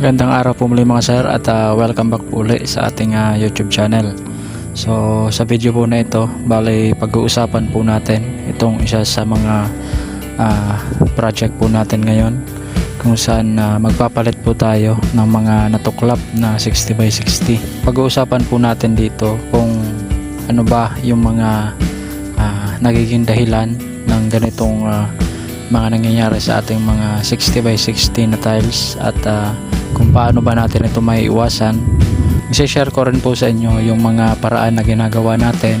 Magandang araw po muli mga sir at ah, welcome back po ulit sa ating ah, YouTube channel. So sa video po na ito, bali pag-uusapan po natin itong isa sa mga ah, project po natin ngayon kung saan ah, magpapalit po tayo ng mga natuklap na 60 by 60. Pag-uusapan po natin dito kung ano ba yung mga ah, nagiging dahilan ng ganitong ah, mga nangyayari sa ating mga 60 by 60 na tiles at ah, kung paano ba natin ito may iwasan i-share ko rin po sa inyo yung mga paraan na ginagawa natin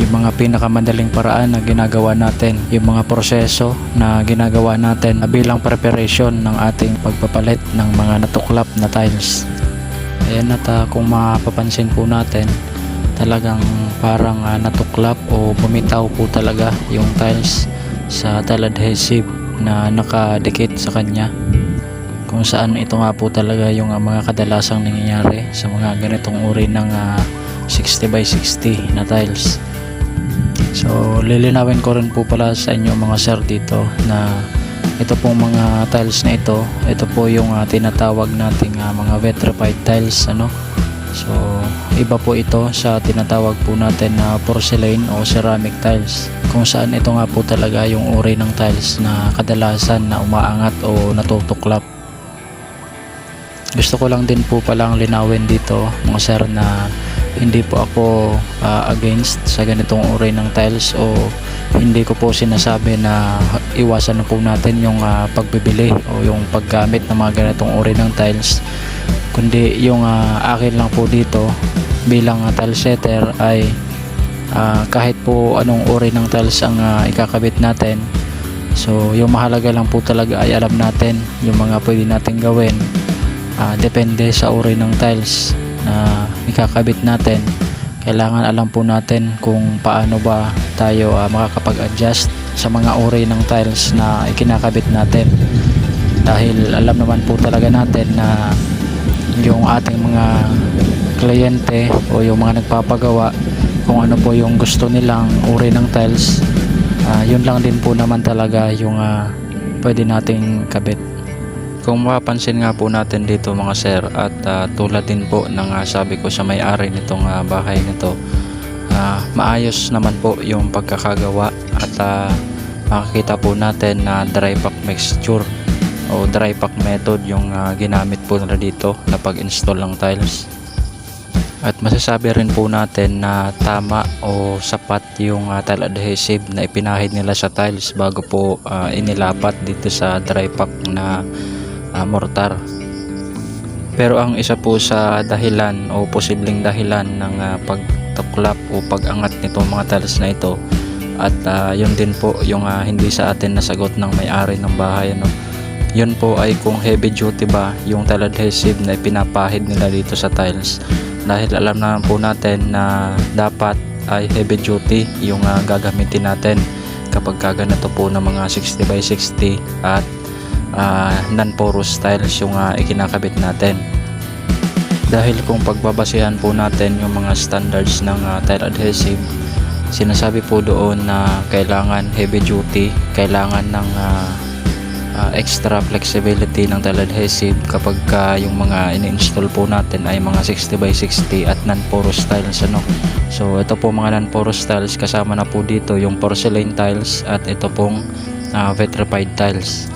yung mga pinakamadaling paraan na ginagawa natin yung mga proseso na ginagawa natin bilang preparation ng ating pagpapalit ng mga natuklap na tiles. Ayan at ah, kung mapapansin po natin talagang parang ah, natuklap o bumitaw po talaga yung tiles sa tile adhesive na nakadikit sa kanya. Kung saan ito nga po talaga yung ah, mga kadalasang nangyayari sa mga ganitong uri ng ah, 60 by 60 na tiles. So lilinawin ko rin po pala sa inyo mga sir dito na ito pong mga tiles na ito ito po yung ah, tinatawag nating ah, mga vitrified tiles ano so iba po ito sa tinatawag po natin na porcelain o ceramic tiles. Kung saan ito nga po talaga yung uri ng tiles na kadalasan na umaangat o natutuklap. Gusto ko lang din po palang linawin dito mga sir na hindi po ako ah, against sa ganitong uri ng tiles o hindi ko po sinasabi na iwasan na po natin yung ah, pagbibili o yung paggamit ng mga ganitong uri ng tiles kundi yung ah, akin lang po dito bilang uh, tile setter ay ah, kahit po anong uri ng tiles ang ah, ikakabit natin. So yung mahalaga lang po talaga ay alam natin yung mga pwede natin gawin. Ah, depende sa uri ng tiles na ikakabit natin. Kailangan alam po natin kung paano ba tayo ah, makakapag-adjust sa mga uri ng tiles na ikinakabit natin. Dahil alam naman po talaga natin na yung ating mga kliyente o yung mga nagpapagawa kung ano po yung gusto nilang uri ng tiles. Ah, yun lang din po naman talaga yung ah, pwede nating kabit. Kung mapapansin nga po natin dito mga sir at ah, tulad din po ng ah, sabi ko sa may-ari nitong ah, bahay nito ah, maayos naman po yung pagkakagawa at ah, makikita po natin na dry pack mixture o dry pack method yung ah, ginamit po nila dito na pag-install ng tiles at masasabi rin po natin na tama o sapat yung ah, tile adhesive na ipinahid nila sa tiles bago po ah, inilapat dito sa dry pack na ah, mortar. Pero ang isa po sa dahilan o posibleng dahilan ng ah, pagtuklap o pag-angat nitong mga tiles na ito at ah, yun din po yung ah, hindi sa atin nasagot ng may-ari ng bahay ano. Yun po ay kung heavy duty ba yung tile adhesive na pinapahid nila dito sa tiles. Dahil alam naman po natin na dapat ay heavy duty yung ah, gagamitin natin kapag kaganito po ng mga 60 by 60 at ah, non-porous tiles yung ah, ikinakabit natin. Dahil kung pagbabasihan po natin yung mga standards ng ah, tile adhesive sinasabi po doon na kailangan heavy duty kailangan ng ah, ah, extra flexibility ng adhesive kapag ka yung mga ini-install po natin ay mga 60 by 60 at non-porous tiles ano? So ito po mga non-porous tiles kasama na po dito yung porcelain tiles at ito pong ah, vitrified tiles.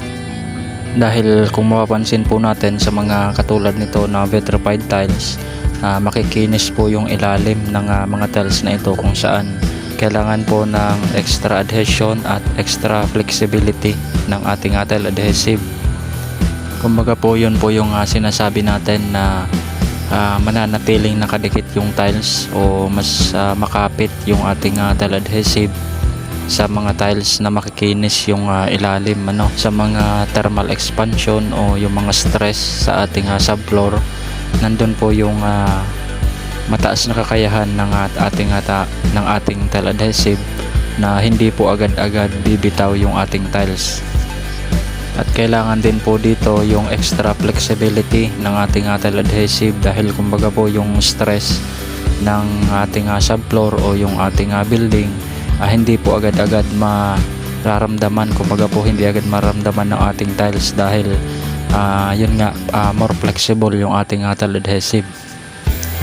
Dahil kung mapapansin po natin sa mga katulad nito na vitrified tiles ah, makikinis po yung ilalim ng ah, mga tiles na ito kung saan kailangan po ng extra adhesion at extra flexibility ng ating tile adhesive. Kumbaga po yun po yung ah, sinasabi natin na ah, mananatiling nakadikit yung tiles o mas ah, makapit yung ating tile adhesive sa mga tiles na makikinis yung ah, ilalim ano sa mga thermal expansion o yung mga stress sa ating ah, subfloor. Nandun po yung ah, mataas na kakayahan ng at- ating ata ng ating tile adhesive na hindi po agad-agad bibitaw yung ating tiles. At kailangan din po dito yung extra flexibility ng ating ah, tile adhesive dahil kumbaga po yung stress ng ating ah, subfloor o yung ating ah, building ah, hindi po agad-agad mararamdaman kumbaga po hindi agad maramdaman ng ating tiles dahil ah, yun nga ah, more flexible yung ating uh, tile adhesive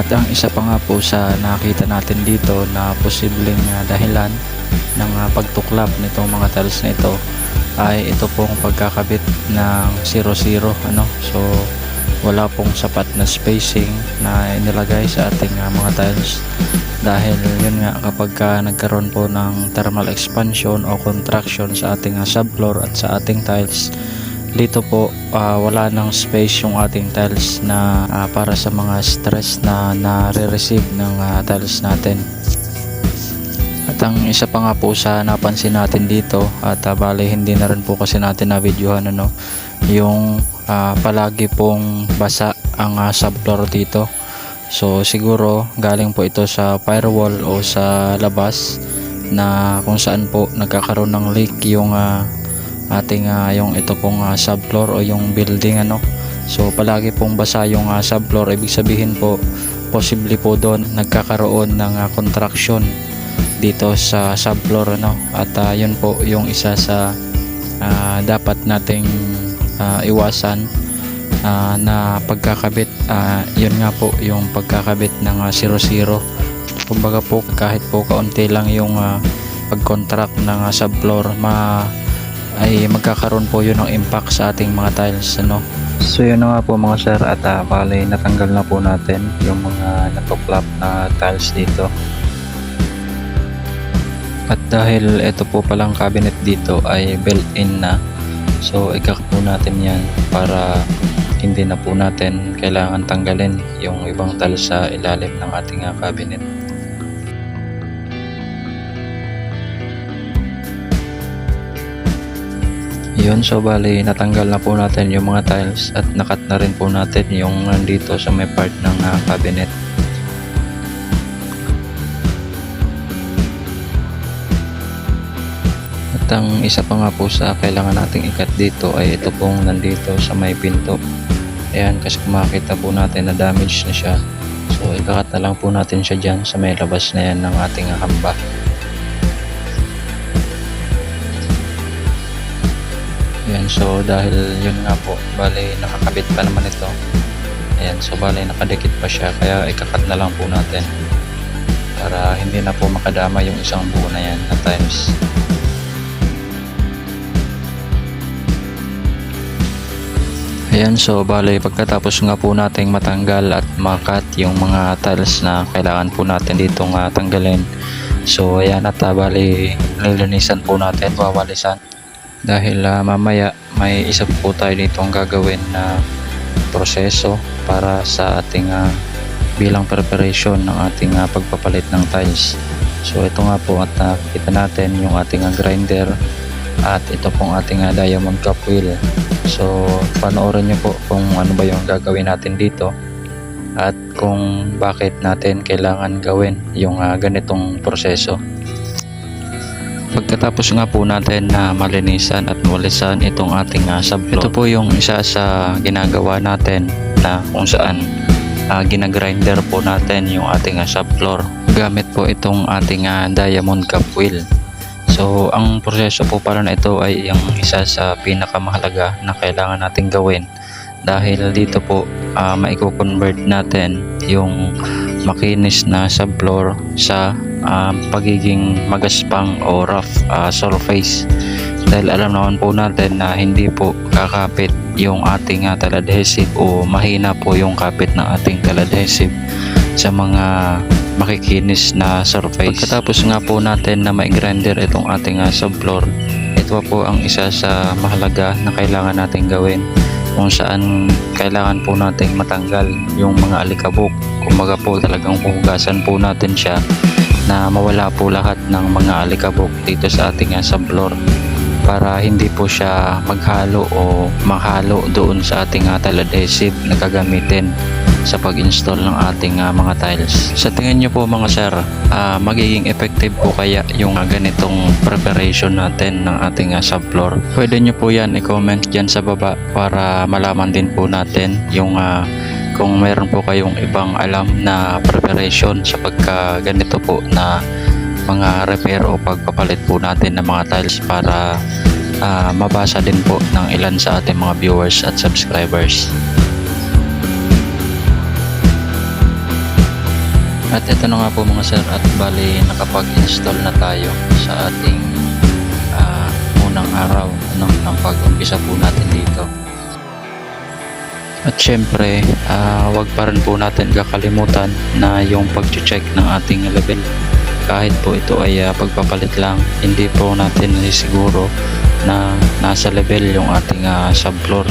at ang isa pa nga po sa nakita natin dito na posibleng ah, dahilan ng ah, pagtuklap nitong mga tiles na ito ay ito pong pagkakabit ng 0-0 ano? So wala pong sapat na spacing na inilagay sa ating ah, mga tiles. Dahil yun nga kapag ka nagkaroon po ng thermal expansion o contraction sa ating ah, subfloor at sa ating tiles dito po ah, wala ng space yung ating tiles na ah, para sa mga stress na nare-receive ng ah, tiles natin. At ang isa pa nga po sa napansin natin dito at uh, bale hindi na rin po kasi natin na videohan ano yung ah, palagi pong basa ang ah, subfloor dito. So siguro galing po ito sa firewall o sa labas na kung saan po nagkakaroon ng leak yung ah, ating ah, yung ito pong ah, subfloor o yung building ano. So palagi pong basa yung ah, subfloor. Ibig sabihin po posible po doon nagkakaroon ng ah, contraction dito sa subfloor ano. At ah, yun po yung isa sa ah, dapat nating ah, iwasan ah, na pagkakabit. Ah, yun nga po yung pagkakabit ng ah, 00 kumbaga po kahit po kaunti lang yung ah, pag-contract ng ah, subfloor ma ay magkakaroon po yun ng impact sa ating mga tiles ano? So yun na nga po mga sir. At uh, bale natanggal na po natin yung mga natuklap na tiles dito. At dahil ito po palang cabinet dito ay built-in na. So ikak po natin yan para hindi na po natin kailangan tanggalin yung ibang tiles sa ilalim ng ating ah, cabinet yun so bali natanggal na po natin yung mga tiles at nakat na rin po natin yung nandito sa may part ng ah, cabinet At ang isa pa nga po sa kailangan nating ikat dito ay ito pong nandito sa may pinto. Ayan kasi kung makita po natin na damage na siya. So ikakat na lang po natin siya dyan sa may labas na yan ng ating hamba. Ayan so dahil yun nga po bali nakakabit pa naman ito. Ayan so bali nakadikit pa siya kaya ikakat na lang po natin para hindi na po makadama yung isang buo na yan na tiles. Ayan, so bale pagkatapos nga po nating matanggal at makat yung mga tiles na kailangan po natin dito nga tanggalin. So ayan at uh, bale nilinisan po natin, wawalisan. Dahil ah, mamaya may isa po tayo ditong gagawin na proseso para sa ating ah, bilang preparation ng ating ah, pagpapalit ng tiles. So ito nga po at uh, kita natin yung ating ah, grinder at ito pong ating ah, diamond cup wheel. So panoorin nyo po kung ano ba yung gagawin natin dito at kung bakit natin kailangan gawin yung ah, ganitong proseso. Pagkatapos nga po natin na malinisan at walisan itong ating uh, subfloor. Ito po yung isa sa ginagawa natin na kung saan uh, ginagrinder po natin yung ating uh, subfloor. Gamit po itong ating uh, diamond cup wheel. So, ang proseso po para na ito ay yung isa sa pinakamahalaga na kailangan natin gawin dahil dito po uh, maiko-convert natin yung makinis na subfloor sa uh, pagiging magaspang o rough uh, surface dahil alam naman po natin na hindi po kakapit yung ating uh, taladhesive o mahina po yung kapit ng ating taladhesive sa mga makikinis na surface. Pagkatapos nga po natin na ma-grinder itong ating uh, subfloor, ito po ang isa sa mahalaga na kailangan natin gawin kung saan kailangan po nating matanggal yung mga alikabok. Kumbaga po talagang hugasan po natin siya na mawala po lahat ng mga alikabok dito sa ating subfloor para hindi po siya maghalo o mahalo doon sa ating uh, tile adhesive na gagamitin sa pag-install ng ating uh, mga tiles. Sa tingin nyo po mga sir, uh, magiging effective po kaya yung ganitong preparation natin ng ating uh, subfloor? Pwede nyo po yan i-comment dyan sa baba para malaman din po natin yung uh, kung meron po kayong ibang alam na preparation sa pagka ganito po na mga repair o pagpapalit po natin ng mga tiles para ah, mabasa din po ng ilan sa ating mga viewers at subscribers. At ito na nga po mga sir at bali nakapag-install na tayo sa ating ah, unang araw ano, ng pag-umpisa po natin dito. At syempre, ah, wag pa rin po natin kakalimutan na yung pag-check ng ating level. Kahit po ito ay ah, pagpapalit lang, hindi po natin siguro na nasa level yung ating ah, subfloor